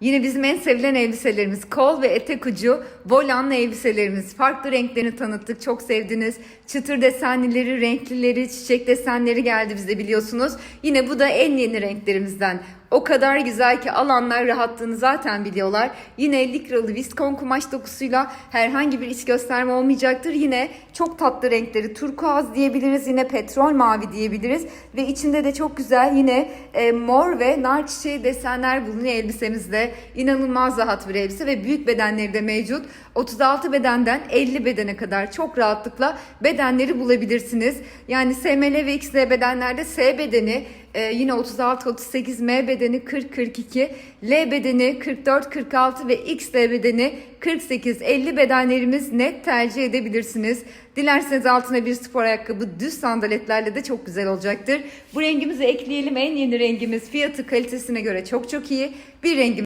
Yine bizim en sevilen elbiselerimiz kol ve etek ucu volanlı elbiselerimiz. Farklı renklerini tanıttık. Çok sevdiniz. Çıtır desenlileri, renklileri, çiçek desenleri geldi bize biliyorsunuz. Yine bu da en yeni renklerimizden. O kadar güzel ki alanlar rahatlığını zaten biliyorlar. Yine likralı viskon kumaş dokusuyla herhangi bir iç gösterme olmayacaktır. Yine çok tatlı renkleri turkuaz diyebiliriz. Yine petrol mavi diyebiliriz. Ve içinde de çok güzel yine e, mor ve nar çiçeği desenler bulunuyor elbisemizde. İnanılmaz rahat bir elbise ve büyük bedenleri de mevcut. 36 bedenden 50 bedene kadar çok rahatlıkla bedenleri bulabilirsiniz. Yani SML ve XL bedenlerde S bedeni e, yine 36-38, M bedeni 40-42, L bedeni 44-46 ve XL bedeni 48-50 bedenlerimiz net tercih edebilirsiniz. Dilerseniz altına bir spor ayakkabı düz sandaletlerle de çok güzel olacaktır. Bu rengimizi ekleyelim. En yeni rengimiz fiyatı kalitesine göre çok çok iyi. Bir rengimiz